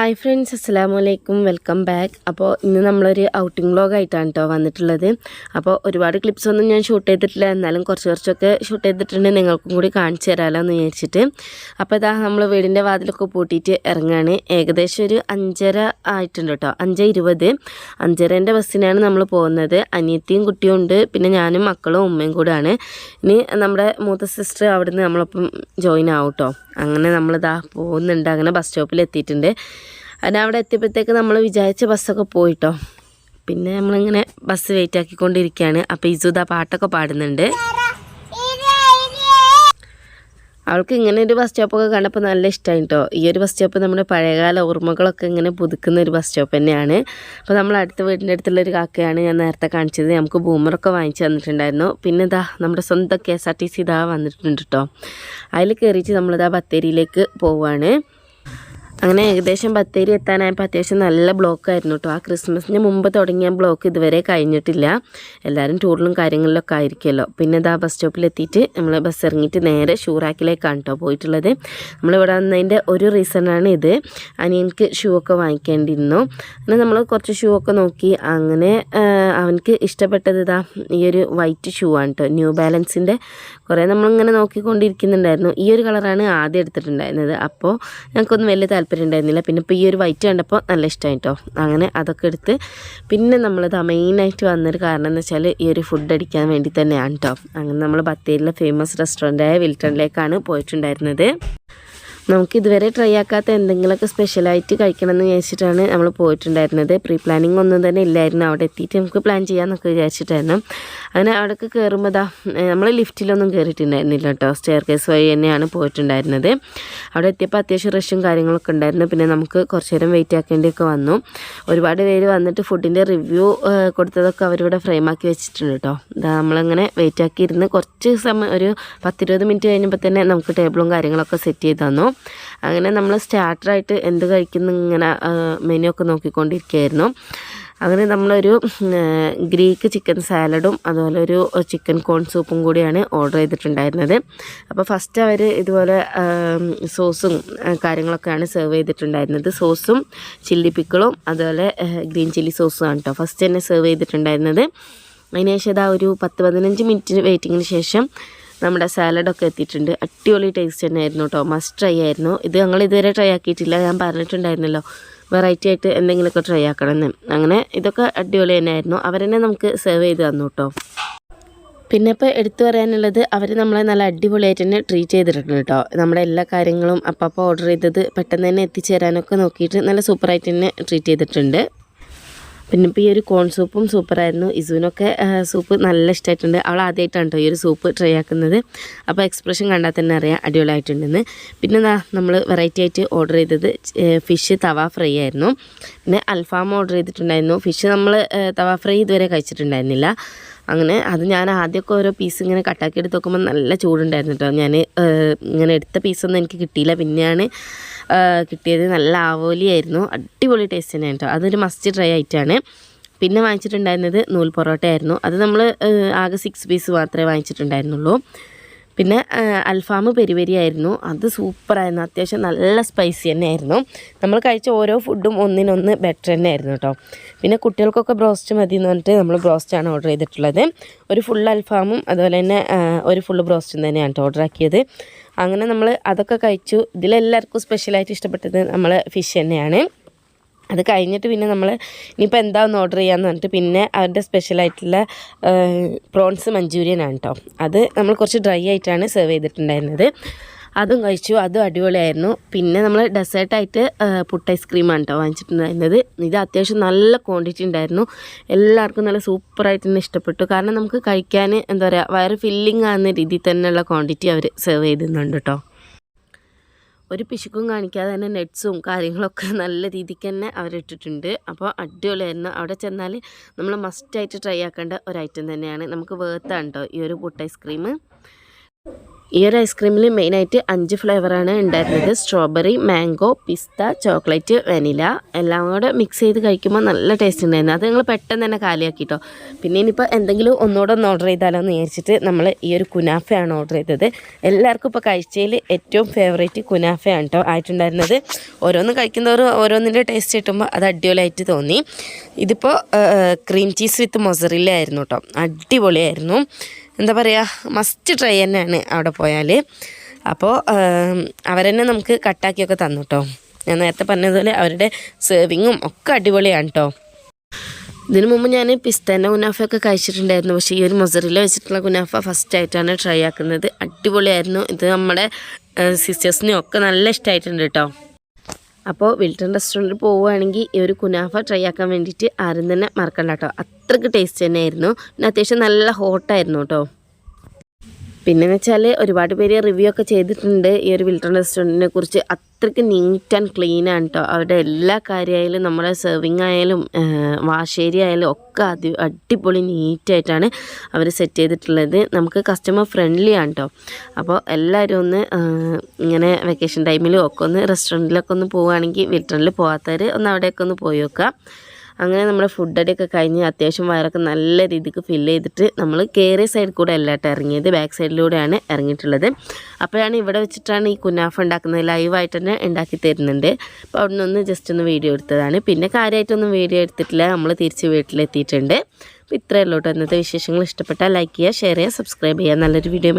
Hi friends അസ്സാം വലൈക്കും welcome back അപ്പോൾ ഇന്ന് നമ്മളൊരു ഔട്ടിംഗ് വ്ളോഗായിട്ടാണ് കേട്ടോ വന്നിട്ടുള്ളത്. അപ്പോൾ ഒരുപാട് ക്ലിപ്സ് ഒന്നും ഞാൻ ഷൂട്ട് ചെയ്തിട്ടില്ല. എന്നാലും കുറച്ച് കുറച്ചൊക്കെ ഷൂട്ട് ചെയ്തിട്ടുണ്ട്. നിങ്ങൾക്കും കൂടി കാണിച്ചു തരാമല്ലോ എന്ന് വിചാരിച്ചിട്ട്. അപ്പോൾ ഇതാ നമ്മൾ വീടിന്റെ വാതിലൊക്കെ പൂട്ടിയിട്ട് ഇറങ്ങുകയാണ് ഏകദേശം ഒരു അഞ്ചര ആയിട്ടുണ്ട് കേട്ടോ അഞ്ച് ഇരുപത്. അഞ്ചരേന്റെ ബസ്സിനാണ് നമ്മൾ പോകുന്നത്. അനിയത്തിയും കുട്ടിയും ഉണ്ട്. പിന്നെ ഞാനും മക്കളും ഉമ്മയും കൂടാണ്. ഇനി നമ്മുടെ മൂത്ത സിസ്റ്റർ അവിടുന്ന് നമ്മളൊപ്പം ജോയിൻ ആവും കേട്ടോ അങ്ങനെ നമ്മളിതാ പോകുന്നുണ്ട്. അങ്ങനെ ബസ് സ്റ്റോപ്പിൽ എത്തിയിട്ടുണ്ട്. അതിന് അവിടെ എത്തിയപ്പോഴത്തേക്ക് നമ്മൾ വിചാരിച്ച ബസ്സൊക്കെ പോയിട്ടോ. പിന്നെ നമ്മളിങ്ങനെ ബസ് വെയിറ്റ് ആക്കിക്കൊണ്ടിരിക്കുകയാണ്. അപ്പോൾ ഇസുദ പാട്ടൊക്കെ പാടുന്നുണ്ട്. അവൾക്ക് ഇങ്ങനെ ഒരു ബസ് സ്റ്റോപ്പൊക്കെ കണ്ടപ്പോൾ നല്ല ഇഷ്ടമായി കേട്ടോ ഈ ഒരു ബസ് സ്റ്റോപ്പ് നമ്മുടെ പഴയകാല ഓർമ്മകളൊക്കെ ഇങ്ങനെ പുതുക്കുന്ന ഒരു ബസ് സ്റ്റോപ്പ് തന്നെയാണ്. അപ്പോൾ നമ്മൾ അടുത്ത വീടിന്റെ അടുത്തുള്ള ഒരു കാക്കയാണ് ഞാൻ നേരത്തെ കാണിച്ചത്. നമുക്ക് ബൂമറൊക്കെ വാങ്ങിച്ചു തന്നിട്ടുണ്ടായിരുന്നു. പിന്നെ ഇതാ നമ്മുടെ സ്വന്തം K S R T C ഇതാ വന്നിട്ടുണ്ട് കേട്ടോ അതിൽ കയറിയിട്ട് നമ്മളിതാ ബത്തേരിയിലേക്ക് പോവുകയാണ് അങ്ങനെ ഏകദേശം ബത്തേരി എത്താനായപ്പോൾ അത്യാവശ്യം നല്ല ബ്ലോക്ക് ആയിരുന്നു കേട്ടോ ആ ക്രിസ്മസിന് മുമ്പ് തുടങ്ങിയ ബ്ലോക്ക് ഇതുവരെ കഴിഞ്ഞിട്ടില്ല. എല്ലാവരും ടൂറിലും കാര്യങ്ങളിലൊക്കെ ആയിരിക്കുമല്ലോ പിന്നെ ഇതാ ബസ് സ്റ്റോപ്പിൽ എത്തിയിട്ട് നമ്മൾ ബസ് ഇറങ്ങിയിട്ട് നേരെ ഷൂറാക്കിലേക്കാണ് കേട്ടോ പോയിട്ടുള്ളത്. നമ്മളിവിടെ വന്നതിന്റെ ഒരു റീസണാണ് ഇത്. അനിയൻക്ക് ഷൂ ഒക്കെ വാങ്ങിക്കേണ്ടിയിരുന്നു അങ്ങനെ നമ്മൾ കുറച്ച് ഷൂ ഒക്കെ നോക്കി. അങ്ങനെ അവനക്ക് ഇഷ്ടപ്പെട്ടത് ഇതാ ഈ ഒരു വൈറ്റ് ഷൂ ആണ് കേട്ടോ ന്യൂ ബാലൻസിന്റെ കുറേ നമ്മളിങ്ങനെ നോക്കിക്കൊണ്ടിരിക്കുന്നുണ്ടായിരുന്നു. ഈ ഒരു കളറാണ് ആദ്യം എടുത്തിട്ടുണ്ടായിരുന്നത്. അപ്പോൾ ഞങ്ങൾക്കൊന്നും വലിയ താല്പര്യം ഉണ്ടായിരുന്നില്ല. പിന്നെ ഇപ്പോൾ ഈ ഒരു വൈറ്റ് കണ്ടപ്പോൾ നല്ല ഇഷ്ടമായി കേട്ടോ അങ്ങനെ അതൊക്കെ എടുത്ത് പിന്നെ നമ്മളിത് മെയിനായിട്ട് വന്നൊരു കാരണം എന്ന് വെച്ചാൽ ഈ ഒരു ഫുഡ് അടിക്കാൻ വേണ്ടി തന്നെയാണ് കേട്ടോ അങ്ങനെ നമ്മൾ ബത്തേരിയിലെ ഫേമസ് റെസ്റ്റോറന്റായ വിൽട്ടണിലേക്കാണ് പോയിട്ടുണ്ടായിരുന്നത്. നമുക്ക് ഇതുവരെ ട്രൈ ആക്കാത്ത എന്തെങ്കിലുമൊക്കെ സ്പെഷ്യലായിട്ട് കഴിക്കണം എന്ന് വിചാരിച്ചിട്ടാണ് നമ്മൾ പോയിട്ടുണ്ടായിരുന്നത്. പ്രീ പ്ലാനിങ് ഒന്നും തന്നെ ഇല്ലായിരുന്നു. അവിടെ എത്തിയിട്ട് നമുക്ക് പ്ലാൻ ചെയ്യാമെന്നൊക്കെ വിചാരിച്ചിട്ടായിരുന്നു. അങ്ങനെ അവിടേക്ക് കയറുമ്പോൾ ദാ നമ്മൾ ലിഫ്റ്റിലൊന്നും കയറിയിട്ടുണ്ടായിരുന്നില്ല കേട്ടോ. സ്റ്റെയർ കേസ് വഴി തന്നെയാണ് പോയിട്ടുണ്ടായിരുന്നത്. അവിടെ എത്തിയപ്പോൾ അത്യാവശ്യം റഷും കാര്യങ്ങളൊക്കെ ഉണ്ടായിരുന്നു. പിന്നെ നമുക്ക് കുറച്ച് നേരം വെയിറ്റ് ആക്കേണ്ടിയൊക്കെ വന്നു. ഒരുപാട് പേര് വന്നിട്ട് ഫുഡിന്റെ റിവ്യൂ കൊടുത്തതൊക്കെ അവരിവിടെ ഫ്രെയിമാക്കി വെച്ചിട്ടുണ്ട് കേട്ടോ. നമ്മളിങ്ങനെ വെയിറ്റ് ആക്കിയിരുന്ന് കുറച്ച് സമയം ഒരു പത്തിരുപത് മിനിറ്റ് കഴിഞ്ഞപ്പോൾ തന്നെ നമുക്ക് ടേബിളും കാര്യങ്ങളൊക്കെ സെറ്റ് ചെയ്ത് തന്നു. അങ്ങനെ നമ്മൾ സ്റ്റാർട്ടറായിട്ട് എന്ത് കഴിക്കുന്നു ഇങ്ങനെ മെനു ഒക്കെ നോക്കിക്കൊണ്ടിരിക്കുകയായിരുന്നു. അങ്ങനെ നമ്മളൊരു ഗ്രീക്ക് ചിക്കൻ സാലഡും അതുപോലെ ഒരു ചിക്കൻ കോൺ സൂപ്പും കൂടിയാണ് ഓർഡർ ചെയ്തിട്ടുണ്ടായിരുന്നത്. അപ്പോൾ ഫസ്റ്റ് അവർ ഇതുപോലെ സോസും കാര്യങ്ങളൊക്കെയാണ് സെർവ് ചെയ്തിട്ടുണ്ടായിരുന്നത്. സോസും ചില്ലി പിക്കിളും അതുപോലെ ഗ്രീൻ ചില്ലി സോസും ആണ് കേട്ടോ ഫസ്റ്റ് തന്നെ സെർവ് ചെയ്തിട്ടുണ്ടായിരുന്നത്. അതിനുശേഷം ഇതാ ഒരു പത്ത് പതിനഞ്ച് മിനിറ്റ് വെയിറ്റിങ്ങിന് ശേഷം നമ്മുടെ സാലഡൊക്കെ എത്തിയിട്ടുണ്ട്. അടിപൊളി ടേസ്റ്റ് തന്നെയായിരുന്നു കേട്ടോ മസ്റ്റ് ട്രൈ ആയിരുന്നു. ഇത് ഞങ്ങൾ ഇതുവരെ ട്രൈ ആക്കിയിട്ടില്ല. ഞാൻ പറഞ്ഞിട്ടുണ്ടായിരുന്നല്ലോ. വെറൈറ്റി ആയിട്ട് എന്തെങ്കിലുമൊക്കെ ട്രൈ ആക്കണമെന്ന്. അങ്ങനെ ഇതൊക്കെ അടിപൊളി തന്നെയായിരുന്നു. അവരെന്നെ നമുക്ക് സെർവ് ചെയ്ത് തന്നു കേട്ടോ പിന്നെ ഇപ്പോൾ എടുത്തു പറയാനുള്ളത് അവർ നമ്മളെ നല്ല അടിപൊളിയായിട്ട് തന്നെ ട്രീറ്റ് ചെയ്തിട്ടുണ്ട് കേട്ടോ നമ്മുടെ എല്ലാ കാര്യങ്ങളും അപ്പം ഓർഡർ ചെയ്തത് പെട്ടെന്ന് തന്നെ എത്തിച്ചേരാനൊക്കെ നോക്കിയിട്ട് നല്ല സൂപ്പറായിട്ട് തന്നെ ട്രീറ്റ് ചെയ്തിട്ടുണ്ട്. പിന്നെ ഇപ്പോൾ ഈ ഒരു കോൺ സൂപ്പും സൂപ്പറായിരുന്നു ഇസുവിനൊക്കെ സൂപ്പ് നല്ല ഇഷ്ടമായിട്ടുണ്ട് അവൾ ആദ്യമായിട്ടാണ് കേട്ടോ ഈ ഒരു സൂപ്പ് ട്രൈ ആക്കുന്നത്. അപ്പോൾ എക്സ്പ്രഷൻ കണ്ടാൽ തന്നെ അറിയാം അടിപൊളിയായിട്ടുണ്ടെന്ന്. പിന്നെ എന്താ നമ്മൾ വെറൈറ്റി ആയിട്ട് ഓർഡർ ചെയ്തത് ഫിഷ് തവ ഫ്രൈ ആയിരുന്നു. പിന്നെ അൽഫാം ഓർഡർ ചെയ്തിട്ടുണ്ടായിരുന്നു. ഫിഷ് നമ്മൾ തവ ഫ്രൈ ഇതുവരെ കഴിച്ചിട്ടുണ്ടായിരുന്നില്ല. അങ്ങനെ അത് ഞാൻ ആദ്യമൊക്കെ ഓരോ പീസ് ഇങ്ങനെ കട്ടാക്കി എടുത്ത് നോക്കുമ്പോൾ നല്ല ചൂടുണ്ടായിരുന്നു കേട്ടോ ഞാൻ ഇങ്ങനെ എടുത്ത പീസൊന്നും എനിക്ക് കിട്ടിയില്ല. പിന്നെയാണ് കിട്ടിയത് നല്ല ആവോലിയായിരുന്നു. അടിപൊളി ടേസ്റ്റ് തന്നെയാണ് കേട്ടോ അതൊരു മസ്റ്റ് ട്രൈ ആയിട്ടാണ്. പിന്നെ വാങ്ങിച്ചിട്ടുണ്ടായിരുന്നത് നൂൽ പൊറോട്ട ആയിരുന്നു അത് നമ്മൾ ആകെ സിക്സ് പീസ് മാത്രമേ വാങ്ങിച്ചിട്ടുണ്ടായിരുന്നുള്ളൂ. പിന്നെ അൽഫാം പെരി പെരി ആയിരുന്നു അത് സൂപ്പറായിരുന്നു. അത്യാവശ്യം നല്ല സ്പൈസി തന്നെയായിരുന്നു. നമ്മൾ കഴിച്ച ഓരോ ഫുഡും ഒന്നിനൊന്ന് ബെറ്റർ തന്നെ ആയിരുന്നു കേട്ടോ പിന്നെ കുട്ടികൾക്കൊക്കെ ബ്രോസ്റ്റ് മതി എന്ന് പറഞ്ഞിട്ട് നമ്മൾ ബ്രോസ്റ്റാണ് ഓർഡർ ചെയ്തിട്ടുള്ളത്. ഒരു ഫുൾ അൽഫാമും അതുപോലെ തന്നെ ഒരു ഫുള്ള് ബ്രോസ്റ്റും തന്നെയാണ് കേട്ടോ ഓർഡർ ആക്കിയത്. അങ്ങനെ നമ്മൾ അതൊക്കെ കഴിച്ചു. ഇതിലെല്ലാവർക്കും സ്പെഷ്യലായിട്ട് ഇഷ്ടപ്പെട്ടത് നമ്മൾ ഫിഷ് തന്നെയാണ്. അത് കഴിഞ്ഞിട്ട് പിന്നെ നമ്മൾ ഇനിയിപ്പോൾ എന്താ ഒന്ന് ഓർഡർ ചെയ്യാമെന്ന് പറഞ്ഞിട്ട് പിന്നെ അവരുടെ സ്പെഷ്യലായിട്ടുള്ള പ്രോൺസ് മഞ്ചൂരിയൻ ആണ് കേട്ടോ അത് നമ്മൾ കുറച്ച് ഡ്രൈ ആയിട്ടാണ് സെർവ് ചെയ്തിട്ടുണ്ടായിരുന്നത്. അതും കഴിച്ചു അതും അടിപൊളിയായിരുന്നു. പിന്നെ നമ്മൾ ഡെസേർട്ടായിട്ട് പുട്ട് ഐസ്ക്രീമാണ് കേട്ടോ വാങ്ങിച്ചിട്ടുണ്ടായിരുന്നത്. ഇത് അത്യാവശ്യം നല്ല ക്വാണ്ടിറ്റി ഉണ്ടായിരുന്നു. എല്ലാവർക്കും നല്ല സൂപ്പറായിട്ട് തന്നെ ഇഷ്ടപ്പെട്ടു. കാരണം നമുക്ക് കഴിക്കാൻ എന്താ പറയുക വയറ് ഫില്ലിംഗ് ആകുന്ന രീതിയിൽ തന്നെയുള്ള ക്വാണ്ടിറ്റി അവർ സെർവ് ചെയ്തിരുന്നുണ്ട് കേട്ടോ ഒരു പിശുക്കും കാണിക്കാതെ തന്നെ നെറ്റ്സും കാര്യങ്ങളൊക്കെ നല്ല രീതിക്ക് തന്നെ അവരിട്ടിട്ടുണ്ട്. അപ്പോൾ അടിപൊളിയായിരുന്നു. അവിടെ ചെന്നാൽ നമ്മൾ മസ്റ്റായിട്ട് ട്രൈ ആക്കേണ്ട ഒരു ഐറ്റം തന്നെയാണ്. നമുക്ക് വേർത്താണ് കേട്ടോ ഈ ഒരു പുട്ട് ഐസ്ക്രീം. ഈ ഒരു ഐസ്ക്രീമിൽ മെയിനായിട്ട് അഞ്ച് ഫ്ലേവറാണ് ഉണ്ടായിരുന്നത്. Strawberry mango pista chocolate vanilla എല്ലാം കൂടെ മിക്സ് ചെയ്ത് കഴിക്കുമ്പോൾ നല്ല ടേസ്റ്റ് ഉണ്ടായിരുന്നു. അത് ഞങ്ങൾ പെട്ടെന്ന് തന്നെ കാലിയാക്കിട്ടോ. പിന്നെ ഇനിയിപ്പോൾ എന്തെങ്കിലും ഒന്നുകൂടെ ഒന്ന് ഓർഡർ ചെയ്താലോ എന്ന് വിചാരിച്ചിട്ട് നമ്മൾ ഈ ഒരു കുനാഫയാണ് ഓർഡർ ചെയ്തത്. എല്ലാവർക്കും ഇപ്പോൾ കഴിച്ചതിൽ ഏറ്റവും ഫേവറേറ്റ് കുനാഫയാണ് കേട്ടോ ആയിട്ടുണ്ടായിരുന്നത്. ഓരോന്ന് കഴിക്കുന്നവരും ഓരോന്നിന്റെ ടേസ്റ്റ് കിട്ടുമ്പോൾ അത് അടിപൊളിയായിട്ട് തോന്നി. ഇതിപ്പോൾ ക്രീം ചീസ് വിത്ത് മൊസറില്ല ആയിരുന്നു കേട്ടോ അടിപൊളിയായിരുന്നു. എന്താ പറയുക മസ്റ്റ് ട്രൈ തന്നെയാണ് അവിടെ പോയാൽ അപ്പോൾ അവരെന്നെ നമുക്ക് കട്ടാക്കിയൊക്കെ തന്നു കേട്ടോ ഞാൻ നേരത്തെ പറഞ്ഞതുപോലെ അവരുടെ സേവിങ്ങും ഒക്കെ അടിപൊളിയാണ് കേട്ടോ ഇതിനു മുമ്പ് ഞാൻ പിസ്തേന്റെ കുനാഫയൊക്കെ കഴിച്ചിട്ടുണ്ടായിരുന്നു. പക്ഷേ ഈ ഒരു മൊസറിൽ വെച്ചിട്ടുള്ള കുനാഫ ഫസ്റ്റ് ആയിട്ടാണ് ട്രൈ ആക്കുന്നത്. അടിപൊളിയായിരുന്നു. ഇത് നമ്മുടെ സിസ്റ്റേഴ്സിനും ഒക്കെ നല്ല ഇഷ്ടമായിട്ടുണ്ട് കേട്ടോ അപ്പോൾ വിൽട്ടൺ റെസ്റ്റോറന്റിൽ പോവുകയാണെങ്കിൽ ഈ ഒരു കുനാഫ ട്രൈ ആക്കാൻ വേണ്ടിയിട്ട് ആരും തന്നെ മറക്കണ്ട കേട്ടോ. അത്രയ്ക്ക് ടേസ്റ്റ് തന്നെയായിരുന്നു. പിന്നെ അത്യാവശ്യം നല്ല ഹോട്ടായിരുന്നു കേട്ടോ. പിന്നെന്ന് വെച്ചാൽ ഒരുപാട് പേര് റിവ്യൂ ഒക്കെ ചെയ്തിട്ടുണ്ട്. ഈ ഒരു വിൽട്ടൺ റെസ്റ്റോറന്റിനെ കുറിച്ച് അത്രയ്ക്ക് നീറ്റ് ആൻഡ് ക്ലീൻ ആണ് കേട്ടോ അവരുടെ എല്ലാ കാര്യമായാലും നമ്മുടെ സെർവിങ് ആയാലും വാഷേരി ആയാലും ഒക്കെ അതി അടിപൊളി നീറ്റായിട്ടാണ് അവർ സെറ്റ് ചെയ്തിട്ടുള്ളത്. നമുക്ക് കസ്റ്റമർ ഫ്രണ്ട്ലി ആണ് കേട്ടോ അപ്പോൾ എല്ലാവരും ഒന്ന് ഇങ്ങനെ വെക്കേഷൻ ടൈമിലും ഒക്കെ ഒന്ന് റെസ്റ്റോറന്റിലൊക്കെ ഒന്ന് പോവുകയാണെങ്കിൽ വിൽട്ടണിൽ പോകാത്തവർ ഒന്ന് അവിടെയൊക്കെ ഒന്ന് പോയി നോക്കാം. അങ്ങനെ നമ്മുടെ ഫുഡ് കഴിഞ്ഞ് അത്യാവശ്യം വയറൊക്കെ നല്ല രീതിക്ക് ഫില്ല് ചെയ്തിട്ട് നമ്മൾ കയറിയ സൈഡിൽ കൂടെ അല്ലാട്ട് ഇറങ്ങിയത്. ബാക്ക് സൈഡിലൂടെയാണ് ഇറങ്ങിയിട്ടുള്ളത്. അപ്പോഴാണ് ഇവിടെ വെച്ചിട്ടാണ് ഈ കുനാഫ ഉണ്ടാക്കുന്നത്. ലൈവായിട്ട് തന്നെ ഉണ്ടാക്കി തരുന്നുണ്ട്. അപ്പോൾ അവിടെ നിന്ന് ജസ്റ്റ് ഒന്ന് വീഡിയോ എടുത്തതാണ്. പിന്നെ കാര്യമായിട്ടൊന്നും വീഡിയോ എടുത്തിട്ടില്ല. നമ്മൾ തിരിച്ച് വീട്ടിലെത്തിയിട്ടുണ്ട്. അപ്പോൾ ഇത്രയേ ഉള്ളൂ ഇന്നത്തെ വിശേഷങ്ങൾ ഇഷ്ടപ്പെട്ടാൽ ലൈക്ക് ചെയ്യുക ഷെയർ ചെയ്യുക സബ്സ്ക്രൈബ് ചെയ്യുക. നല്ലൊരു വീഡിയോ